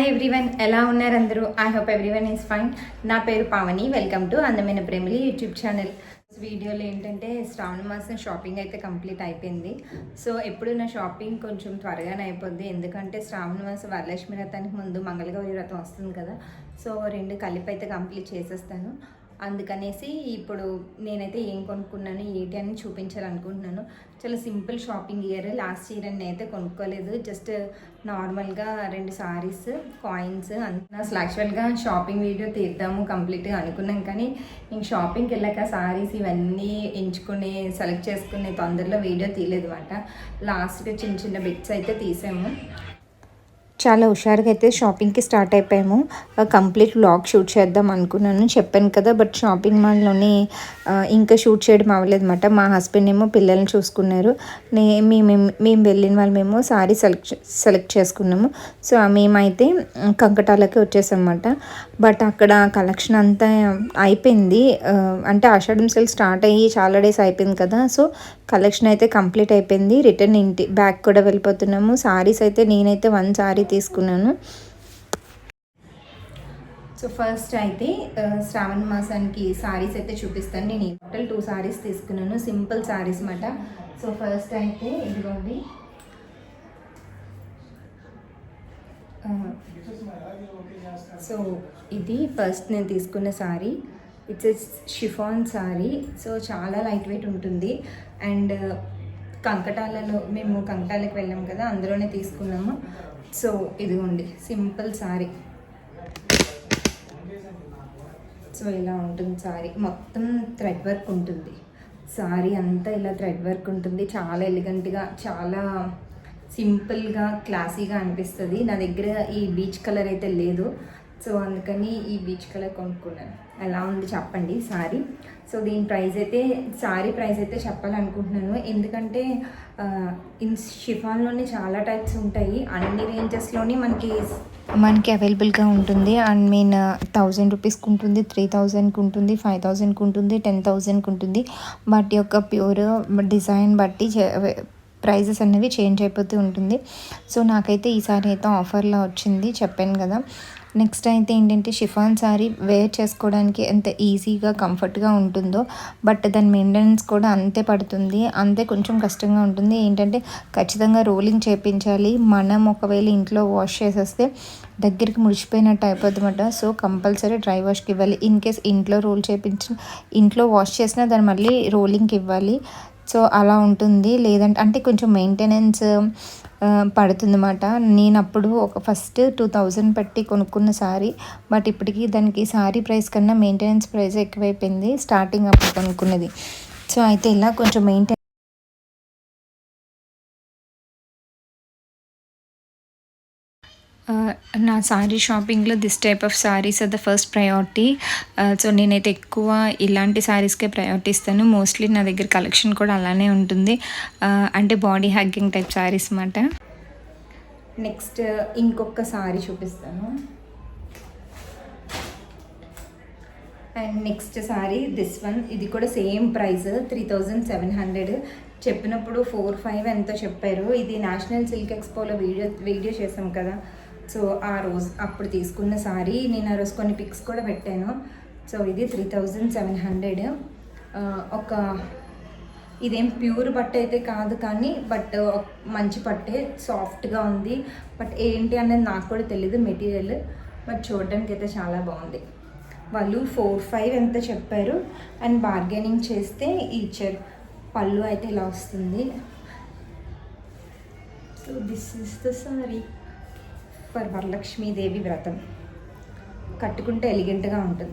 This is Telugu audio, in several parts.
హాయ్ ఎవ్రీవన్ ఎలా ఉన్నారు అందరూ? I hope everyone is fine నా పేరు పావని. వెల్కమ్ టు అందమైన ప్రేమిలి యూట్యూబ్ ఛానల్ వీడియోలో ఏంటంటే శ్రావణ మాసం షాపింగ్ అయితే కంప్లీట్ అయిపోయింది. సో ఎప్పుడు నా షాపింగ్ కొంచెం త్వరగానే అయిపోద్ది. ఎందుకంటే శ్రావణ మాసం వరలక్ష్మి వ్రతానికి ముందు మంగళగౌరి వ్రతం వస్తుంది కదా. సో రెండు కలిపి అయితే కంప్లీట్ చేసేస్తాను. అందుకనేసి ఇప్పుడు నేనైతే ఏం కొనుక్కున్నాను ఏంటి అని చూపించాలనుకుంటున్నాను. చాలా simple shopping year. Last year అని అయితే కొనుక్కోలేదు. జస్ట్ నార్మల్గా రెండు సారీస్ కాయిన్స్ అసలు యాక్చువల్గా షాపింగ్ వీడియో తీద్దాము కంప్లీట్గా అనుకున్నాం. కానీ ఇంక షాపింగ్కి వెళ్ళాక సారీస్ ఇవన్నీ ఎంచుకుని సెలెక్ట్ చేసుకునే తొందరలో వీడియో తీయలేదు అనమాట లాస్ట్గా చిన్న చిన్న బిట్స్ అయితే తీసాము. చాలా హుషారుగా అయితే షాపింగ్కి స్టార్ట్ అయిపోయాము. కంప్లీట్ వ్లాగ్ షూట్ చేద్దాం అనుకున్నాను. చెప్పాను కదా బట్ షాపింగ్ మాల్లోని ఇంకా షూట్ చేయడం అవ్వలేదన్నమాట. మా హస్బెండ్ ఏమో పిల్లల్ని చూసుకున్నారు. నే మేము మేము వెళ్ళిన వాళ్ళు మేము సారీ సెలెక్ట్ సెలెక్ట్ చేసుకున్నాము. సో మేమైతే కంకటాలకి వచ్చేసామన్నమాట. బట్ అక్కడ కలెక్షన్ అంతా అయిపోయింది. అంటే ఆషాఢం సెల్ స్టార్ట్ అయ్యి చాలా డేస్ అయిపోయింది కదా. సో కలెక్షన్ అయితే కంప్లీట్ అయిపోయింది. రిటర్న్ ఇంటి బ్యాక్ కూడా వెళ్ళిపోతున్నాము. సారీస్ అయితే నేనైతే వన్ సారీ తీసుకున్నాను. సో ఫస్ట్ అయితే శ్రావణ మాసానికి సారీస్ అయితే చూపిస్తాను. నేను టోటల్ టూ సారీస్ తీసుకున్నాను. సింపుల్ సారీస్ మాట సో ఫస్ట్ అయితే ఇదిగోండి. సో ఇది ఫస్ట్ నేను తీసుకున్న sari. It's chiffon sari. So చాలా లైట్ వెయిట్ ఉంటుంది. అండ్ కంకటాలలో మేము కంకటాలకు వెళ్ళాం కదా అందులోనే తీసుకున్నాము. సో ఇదిగోండి సింపుల్ సారీ. సో ఇలా ఉంటుంది సారీ. మొత్తం థ్రెడ్ వర్క్ ఉంటుంది. సారీ అంతా ఇలా థ్రెడ్ వర్క్ ఉంటుంది. చాలా ఎలిగెంట్గా చాలా సింపుల్గా క్లాసీగా అనిపిస్తుంది. నా దగ్గర ఈ బీచ్ కలర్ అయితే లేదు. సో అందుకని ఈ బీచ్ కలర్ కొనుక్కున్నాను. ఎలా ఉంది చెప్పండి సారీ. సో దీని ప్రైస్ అయితే సారీ ప్రైస్ అయితే చెప్పాలనుకుంటున్నాను. ఎందుకంటే ఇన్ షిఫాన్లోనే చాలా టైప్స్ ఉంటాయి. అన్ని రేంజెస్లోనే మనకి మనకి అవైలబుల్గా ఉంటుంది. అండ్ మీన్ థౌజండ్ రూపీస్కి ఉంటుంది త్రీ థౌజండ్కి ఉంటుంది ఫైవ్ థౌజండ్కి ఉంటుంది టెన్ థౌజండ్కి ఉంటుంది. బట్ యొక్క ప్యూర్ డిజైన్ బట్టి ప్రైజెస్ అనేవి చేంజ్ అయిపోతూ ఉంటుంది. సో నాకైతే ఈసారి అయితే ఆఫర్లో వచ్చింది. చెప్పాను కదా. నెక్స్ట్ అయితే ఏంటంటే షిఫాన్ సారీ వేర్ చేసుకోవడానికి ఎంత ఈజీగా కంఫర్ట్గా ఉంటుందో బట్ దాని మెయింటెనెన్స్ కూడా అంతే పడుతుంది. అంతే కొంచెం కష్టంగా ఉంటుంది. ఏంటంటే ఖచ్చితంగా రోలింగ్ చేపించాలి. మనం ఒకవేళ ఇంట్లో వాష్ చేసేస్తే దగ్గరికి ముడిచిపోయినట్టు అయిపోద్ది సో కంపల్సరీ డ్రై వాష్కి ఇవ్వాలి. ఇన్ కేస్ ఇంట్లో రోల్ చేపించిన ఇంట్లో వాష్ చేసినా దాన్ని మళ్ళీ రోలింగ్కి ఇవ్వాలి. సో అలా ఉంటుంది. లేదంటే అంటే కొంచెం మెయింటెనెన్స్ పడుతుంది అన్నమాట నేను అప్పుడు ఒక ఫస్ట్ టూ థౌజండ్ పెట్టి కొనుక్కున్న సారీ బట్ ఇప్పటికీ దానికి సారీ ప్రైస్ కన్నా మెయింటెనెన్స్ ప్రైస్ ఎక్కువైపోయింది స్టార్టింగ్ అప్పుడు కొనుక్కున్నది. సో అయితే ఇలా కొంచెం మెయింటెన్ నా సారీ షాపింగ్లో this type of saris are the first priority so నేనైతే ఎక్కువ ఇలాంటి సారీస్కే ప్రయారిటీ ఇస్తాను. మోస్ట్లీ నా దగ్గర కలెక్షన్ కూడా అలానే ఉంటుంది. అంటే బాడీ హ్యాగింగ్ టైప్ సారీస్ అన్నమాట నెక్స్ట్ ఇంకొక సారీ చూపిస్తాను. And next sari this one ఇది కూడా same price three thousand seven hundred చెప్పినప్పుడు ఫోర్ ఫైవ్ ఎంతో చెప్పారు. ఇది నేషనల్ సిల్క్ ఎక్స్పోలో వీడియో వీడియో చేసాం కదా. సో ఆ రోజు అప్పుడు తీసుకున్న సారీ నేను ఆ రోజు కొన్ని పిక్స్ కూడా పెట్టాను. సో ఇది త్రీ థౌజండ్ సెవెన్ హండ్రెడ్. ఒక ఇదేం ప్యూర్ బట్ట అయితే కాదు కానీ బట్ మంచి పట్టే సాఫ్ట్గా ఉంది. బట్ ఏంటి అనేది నాకు కూడా తెలియదు మెటీరియల్. బట్ చూడడానికి అయితే చాలా బాగుంది. వాళ్ళు ఫోర్ ఫైవ్ ఎంత చెప్పారు. అండ్ బార్గెనింగ్ చేస్తే ఇచ్చారు పళ్ళు అయితే ఇలా వస్తుంది. So this is the sari. For Varalakshmidevi వ్రతం. కట్టుకుంటే ఎలిగెంట్గా ఉంటుంది.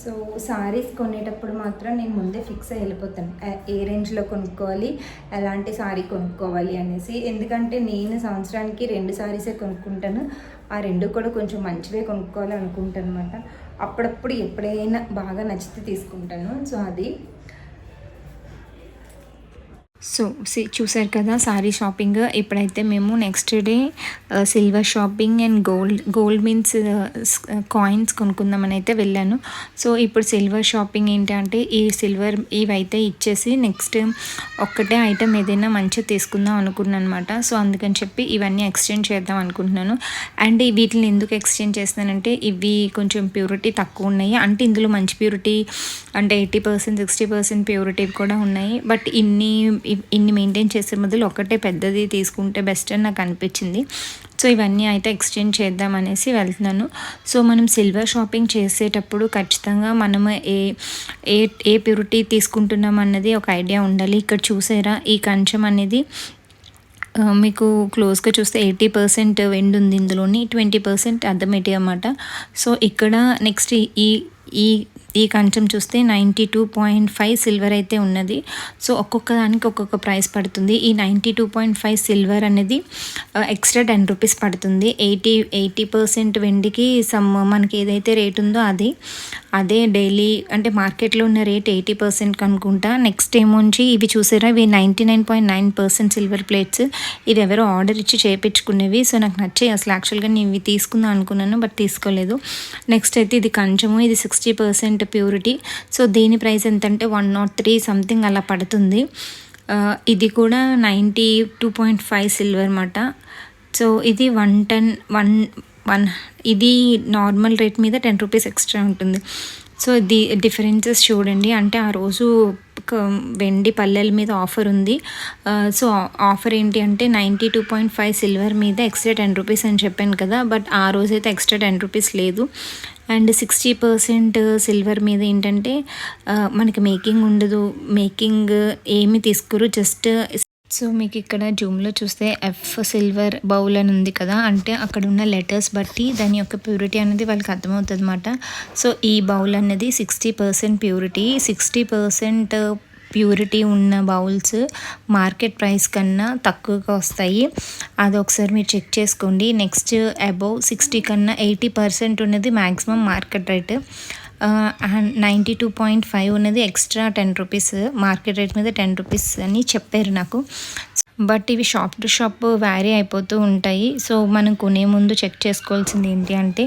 సో సారీస్ కొనేటప్పుడు మాత్రం నేను ముందే ఫిక్స్ అయి వెళ్ళిపోతాను. ఏ- ఏ రేంజ్లో కొనుక్కోవాలి ఎలాంటి సారీ కొనుక్కోవాలి అనేసి. ఎందుకంటే నేను సంవత్సరానికి రెండు సారీసే కొనుక్కుంటాను. ఆ రెండు కూడా కొంచెం మంచివే కొనుక్కోవాలి అనుకుంటాను అనమాట అప్పుడప్పుడు ఎప్పుడైనా బాగా నచ్చితే తీసుకుంటాను. సో అది సో సి- చూసారు కదా సారీ షాపింగ్. ఇప్పుడైతే మేము next day silver shopping and gold gold means coins కొనుక్కుందామని అయితే వెళ్ళాను. సో ఇప్పుడు సిల్వర్ షాపింగ్ ఏంటంటే ఈ సిల్వర్ ఇవైతే ఇచ్చేసి నెక్స్ట్ ఒక్కటే ఐటెం ఏదైనా మంచిగా తీసుకుందాం అనుకున్నాను అనమాట సో అందుకని చెప్పి ఇవన్నీ ఎక్స్చేంజ్ చేద్దాం అనుకుంటున్నాను. అండ్ వీటిని ఎందుకు ఎక్స్చేంజ్ చేస్తున్నానంటే ఇవి కొంచెం ప్యూరిటీ తక్కువ ఉన్నాయి. అంటే ఇందులో మంచి ప్యూరిటీ అంటే eighty percent sixty percent purity కూడా ఉన్నాయి. బట్ ఇన్ని ఇన్ని మెయింటైన్ చేసే బదులు ఒకటే పెద్దది తీసుకుంటే బెస్ట్ అని నాకు అనిపించింది. సో ఇవన్నీ అయితే ఎక్స్చేంజ్ చేద్దాం అనేసి వెళ్తున్నాను. సో మనం సిల్వర్ షాపింగ్ చేసేటప్పుడు ఖచ్చితంగా మనము ఏ ఏ ఏ ప్యూరిటీ తీసుకుంటున్నాం అన్నది ఒక ఐడియా ఉండాలి. ఇక్కడ చూసారా ఈ కంచం అనేది మీకు క్లోజ్గా చూస్తే ఎయిటీ పర్సెంట్ వెండి ఉంది ఇందులోని ట్వంటీ పర్సెంట్ అద్దమేటి అన్నమాట. సో ఇక్కడ నెక్స్ట్ ఈ ఈ ఈ కంచం చూస్తే ninety two point five silver అయితే ఉన్నది. సో ఒక్కొక్క దానికి ఒక్కొక్క ప్రైస్ పడుతుంది. ఈ ninety two point five silver అనేది ఎక్స్ట్రా టెన్ రూపీస్ పడుతుంది. ఎయిటీ ఎయిటీ పర్సెంట్ వెండికి సమ్ మనకి ఏదైతే రేట్ ఉందో అది. అదే డైలీ అంటే మార్కెట్లో ఉన్న రేట్ ఎయిటీ పర్సెంట్ అనుకుంటా నెక్స్ట్ ఏమోంచి ఇవి చూసారా ఇవి ninety nine point nine percent silver plates. ఇవి ఎవరో ఆర్డర్ ఇచ్చి చేయించుకునేవి సో నాకు నచ్చాయి. అసలు యాక్చువల్గా నేను ఇవి తీసుకుందాం అనుకున్నాను బట్ తీసుకోలేదు. నెక్స్ట్ అయితే ఇది కంచము ఇది సిక్స్టీ పర్సెంట్ ప్యూరిటీ. సో దీని ప్రైస్ ఎంత అంటే వన్ నాట్ త్రీ సంథింగ్ అలా పడుతుంది. ఇది కూడా ninety two point five silver అన్నమాట సో ఇది వన్ టెన్ వన్ వన్ ఇది నార్మల్ రేట్ మీద టెన్ రూపీస్ ఎక్స్ట్రా ఉంటుంది. సో ది డిఫరెన్సెస్ చూడండి. అంటే ఆ రోజు ఒక వెండి పల్లెల మీద ఆఫర్ ఉంది. సో ఆఫర్ ఏంటి అంటే ninety two point five silver మీద ఎక్స్ట్రా టెన్ రూపీస్ అని చెప్పాను కదా. బట్ ఆ రోజైతే ఎక్స్ట్రా టెన్ రూపీస్ లేదు. అండ్ సిక్స్టీ పర్సెంట్ సిల్వర్ మీద ఏంటంటే మనకి మేకింగ్ ఉండదు. మేకింగ్ ఏమి తీసుకోరు. జస్ట్ సో మీకు ఇక్కడ జూమ్లో చూస్తే ఎఫ్ సిల్వర్ బౌల్ అని ఉంది కదా అంటే అక్కడ ఉన్న లెటర్స్ బట్టి దాని యొక్క ప్యూరిటీ అనేది వాళ్ళకి అర్థమవుతుంది అనమాట సో ఈ బౌల్ అనేది sixty percent purity sixty percent purity ఉన్న బౌల్స్ మార్కెట్ ప్రైస్ కన్నా తక్కువగా వస్తాయి. అది ఒకసారి మీరు చెక్ చేసుకోండి. నెక్స్ట్ అబౌవ్ సిక్స్టీ కన్నా ఎయిటీ పర్సెంట్ ఉన్నది maximum market rate ninety two point five ఉన్నది extra ten rupees market rate మీద టెన్ రూపీస్ అని చెప్పారు నాకు. బట్ ఇవి షాప్ టు షాప్ వ్యారీ అయిపోతూ ఉంటాయి. సో మనం కొనే ముందు చెక్ చేసుకోవాల్సింది ఏంటి అంటే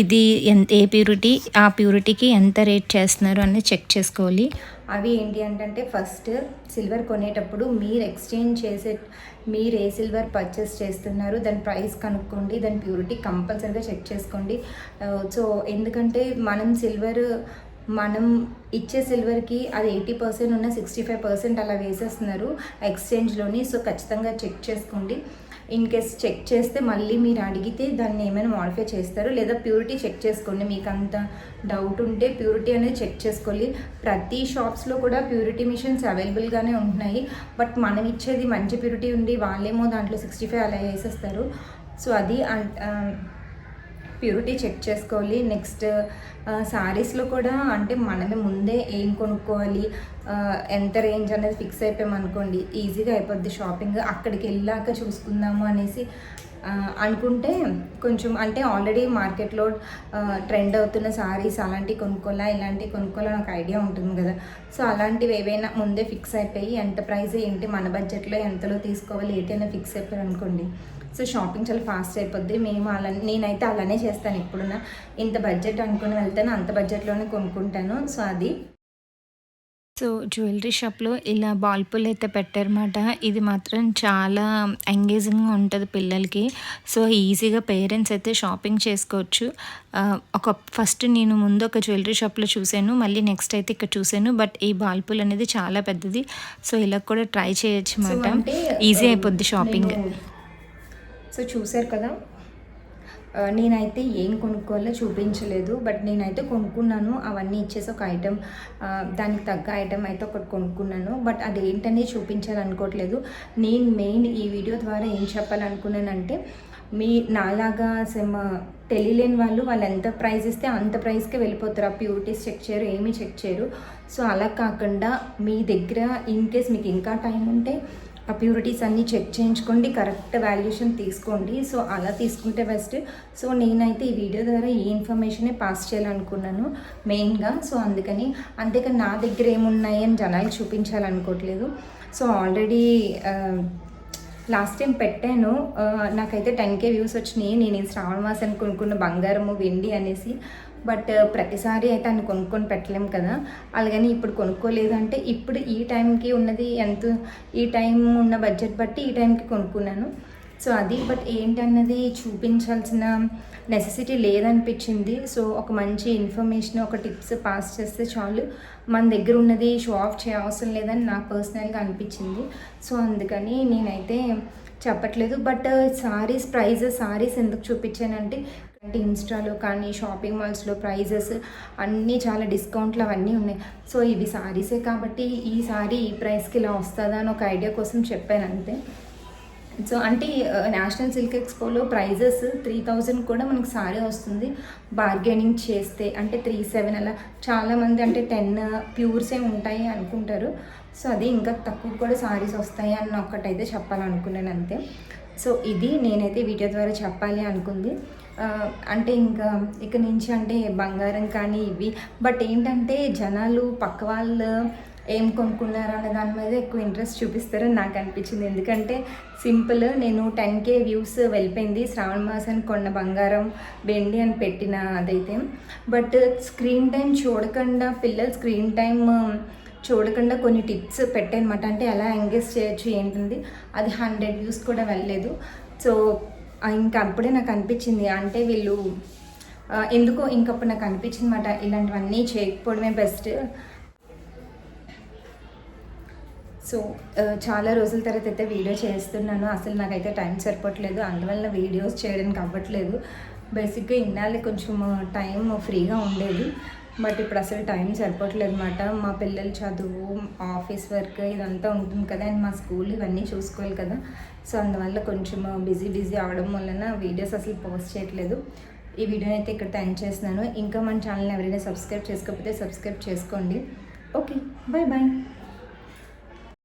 ఇది ఎంత ఏ ప్యూరిటీ ఆ ప్యూరిటీకి ఎంత రేట్ చేస్తున్నారు అనేది చెక్ చేసుకోవాలి. అవి ఏంటి అంటే ఫస్ట్ సిల్వర్ కొనేటప్పుడు మీరు ఎక్స్చేంజ్ చేసే మీరు ఏ సిల్వర్ పర్చేస్ చేస్తున్నారు దాని ప్రైస్ కనుక్కోండి దాని ప్యూరిటీ కంపల్సరీగా చెక్ చేసుకోండి. సో ఎందుకంటే మనం సిల్వర్ మనం ఇచ్చే సిల్వర్కి అది ఎయిటీ పర్సెంట్ ఉన్న సిక్స్టీ ఫైవ్ పర్సెంట్ అలా వేసేస్తున్నారు ఎక్స్చేంజ్లోని. సో ఖచ్చితంగా చెక్ చేసుకోండి. ఇన్ కేస్ చెక్ చేస్తే మళ్ళీ మీరు అడిగితే దాన్ని ఏమైనా మాడిఫై చేస్తారు లేదా ప్యూరిటీ చెక్ చేసుకోండి. మీకు అంత డౌట్ ఉంటే ప్యూరిటీ అనేది చెక్ చేసుకోవాలి ప్రతి షాప్స్లో కూడా ప్యూరిటీ మిషన్స్ అవైలబుల్గానే ఉంటున్నాయి. బట్ మనం ఇచ్చేది మంచి ప్యూరిటీ ఉండి వాళ్ళేమో దాంట్లో సిక్స్టీ ఫైవ్ అలా వేసేస్తారు. సో అది అన్- ప్యూరిటీ చెక్ చేసుకోవాలి. నెక్స్ట్ శారీస్లో కూడా అంటే మనమే ముందే ఏం కొనుక్కోవాలి ఎంత రేంజ్ అనేది ఫిక్స్ అయిపోయామనుకోండి ఈజీగా అయిపోద్ది షాపింగ్ అక్కడికి వెళ్ళాక చూసుకుందాము అనేసి అనుకుంటే కొంచెం అంటే ఆల్రెడీ మార్కెట్లో ట్రెండ్ అవుతున్న సారీస్ అలాంటివి కొనుక్కోలా ఇలాంటివి కొనుక్కోలా నాకు ఐడియా ఉంటుంది కదా. సో అలాంటివి ఏవైనా ముందే ఫిక్స్ అయిపోయి ఎంత ప్రైస్ ఏంటి మన బడ్జెట్లో ఎంతలో తీసుకోవాలి ఏంటి అని ఫిక్స్ అయిపోయారు అనుకోండి సో షాపింగ్ చాలా ఫాస్ట్ అయిపోద్ది. మేము అలా నేనైతే అలానే చేస్తాను. ఎప్పుడున్నా ఇంత బడ్జెట్ అనుకుని వెళ్తాను. అంత బడ్జెట్లోనే కొనుక్కుంటాను. సో అది. సో జ్యువెలరీ షాప్లో ఇలా బాల్ పుల్ అయితే పెట్టారన్నమాట. ఇది మాత్రం చాలా ఎంగేజింగ్గా ఉంటుంది పిల్లలకి. సో ఈజీగా పేరెంట్స్ అయితే షాపింగ్ చేసుకోవచ్చు. ఒక ఫస్ట్ నేను ముందు ఒక జ్యువెలరీ షాప్లో చూశాను. మళ్ళీ నెక్స్ట్ అయితే ఇక్కడ చూశాను. బట్ ఈ బాల్ పుల్ అనేది చాలా పెద్దది. సో ఇలా కూడా ట్రై చేయొచ్చు అన్నమాట. ఈజీ అయిపోద్ది షాపింగ్. సో చూసారు కదా. నేనైతే ఏం కొనుక్కోవాలో చూపించలేదు. బట్ నేనైతే కొనుక్కున్నాను. అవన్నీ ఇచ్చేసి ఒక ఐటెం దానికి తగ్గ ఐటెం అయితే ఒకటి కొనుక్కున్నాను. బట్ అది ఏంటనే చూపించాలనుకోవట్లేదు. నేను మెయిన్ ఈ వీడియో ద్వారా ఏం చెప్పాలనుకున్నానంటే మీ నాలాగా సెమ్ తెలియలేని వాళ్ళు వాళ్ళు ఎంత ప్రైస్ ఇస్తే అంత ప్రైస్కే వెళ్ళిపోతారు. ఆ ప్యూరిటీస్ చెక్ చేయరు ఏమీ చెక్ చేయరు. సో అలా కాకుండా మీ దగ్గర ఇన్ కేస్ మీకు ఇంకా టైం ఉంటే ఆ ప్యూరిటీస్ అన్నీ చెక్ చేయించుకోండి కరెక్ట్ వాల్యుయేషన్ తీసుకోండి. సో అలా తీసుకుంటే బెస్ట్. సో నేనైతే ఈ వీడియో ద్వారా ఈ ఇన్ఫర్మేషనే పాస్ చేయాలనుకున్నాను మెయిన్గా. సో అందుకని అంతేకాని నా దగ్గర ఏమున్నాయి అని జనాలు చూపించాలనుకోవట్లేదు. సో ఆల్రెడీ లాస్ట్ టైం పెట్టాను. నాకైతే టెన్ కే వ్యూస్ వచ్చినాయి. నేను శ్రావణ మాసానికి కొనుక్కున్న బంగారము వెండి అనేసి. బట్ ప్రతిసారి అయితే అన్ని కొనుక్కొని పెట్టలేం కదా. అలాగని ఇప్పుడు కొనుక్కోలేదు అంటే ఇప్పుడు ఈ టైంకి ఉన్నది ఎంత ఈ టైం ఉన్న బడ్జెట్ బట్టి ఈ టైంకి కొనుక్కున్నాను. సో అది బట్ ఏంటన్నది చూపించాల్సిన నెసెసిటీ లేదనిపించింది. సో ఒక మంచి ఇన్ఫర్మేషన్ ఒక టిప్స్ పాస్ చేస్తే చాలు. మన దగ్గర ఉన్నది షో ఆఫ్ చేయవసరం లేదని నాకు పర్సనల్గా అనిపించింది. సో అందుకని నేనైతే చెప్పట్లేదు. బట్ సారీస్ ప్రైజెస్ సారీస్ ఎందుకు చూపించానంటే అంటే ఇన్స్టాలో కానీ షాపింగ్ మాల్స్లో ప్రైజెస్ అన్నీ చాలా డిస్కౌంట్లు అవన్నీ ఉన్నాయి. సో ఇవి సారీసే కాబట్టి ఈ సారీ ఈ ప్రైస్కి ఇలా వస్తుందా అని ఒక ఐడియా కోసం చెప్పాను అంతే. సో అంటే నేషనల్ సిల్క్ ఎక్స్పోలో ప్రైజెస్ త్రీ థౌజండ్ కూడా మనకి సారీ వస్తుంది. బార్గెనింగ్ చేస్తే అంటే త్రీ సెవెన్ అలా చాలామంది అంటే టెన్ ప్యూర్సే ఉంటాయి అనుకుంటారు. సో అది ఇంకా తక్కువ కూడా సారీస్ వస్తాయి అన్న ఒక్కటైతే చెప్పాలనుకున్నాను అంతే. సో ఇది నేనైతే వీడియో ద్వారా చెప్పాలి అనుకుంది. అంటే ఇంకా ఇక నుంచి అంటే బంగారం కానీ ఇవి. బట్ ఏంటంటే జనాలు పక్క వాళ్ళు ఏం కొనుక్కున్నారు దాని మీద ఎక్కువ ఇంట్రెస్ట్ చూపిస్తారని నాకు అనిపించింది. ఎందుకంటే సింపుల్ నేను టెన్ కే వ్యూస్ వెళ్ళిపోయింది. శ్రావణ మాసానికి కొన్న బంగారం వెండి అని పెట్టిన అదైతే. బట్ స్క్రీన్ టైం చూడకుండా పిల్లలు స్క్రీన్ టైం చూడకుండా కొన్ని టిప్స్ పెట్టానమాట అంటే ఎలా ఎంగేజ్ చేయొచ్చు ఏంటంది అది హండ్రెడ్ వ్యూస్ కూడా వెళ్ళలేదు. సో ఇంకా అప్పుడే నాకు అనిపించింది. అంటే వీళ్ళు ఎందుకో ఇంకప్పుడు నాకు అనిపించింది అనమాట ఇలాంటివన్నీ చేయకపోవడమే బెస్ట్. సో చాలా రోజుల తర్వాత అయితే వీడియో చేస్తున్నాను. అసలు నాకైతే టైం సరిపోవట్లేదు. అందువల్ల వీడియోస్ చేయడానికి అవ్వట్లేదు. బేసిక్గా ఇన్నాళ్ళు కొంచెం టైం ఫ్రీగా ఉండేది. బట్ ఇప్పుడు అసలు టైం సరిపోవట్లేదు అనమాట మా పిల్లల చదువు ఆఫీస్ వర్క్ ఇదంతా ఉంటుంది కదా అండ్ మా స్కూల్ ఇవన్నీ చూసుకోవాలి కదా. సో అందువల్ల కొంచెం బిజీ బిజీ అవడం వలన వీడియోస్ అసలు పోస్ట్ చేయట్లేదు. ఈ వీడియోని అయితే ఇక్కడ థ్యాంక్ చేస్తున్నాను. ఇంకా మన ఛానల్ని ఎవరైనా సబ్స్క్రైబ్ చేసుకోకపోతే సబ్స్క్రైబ్ చేసుకోండి. Okay bye bye.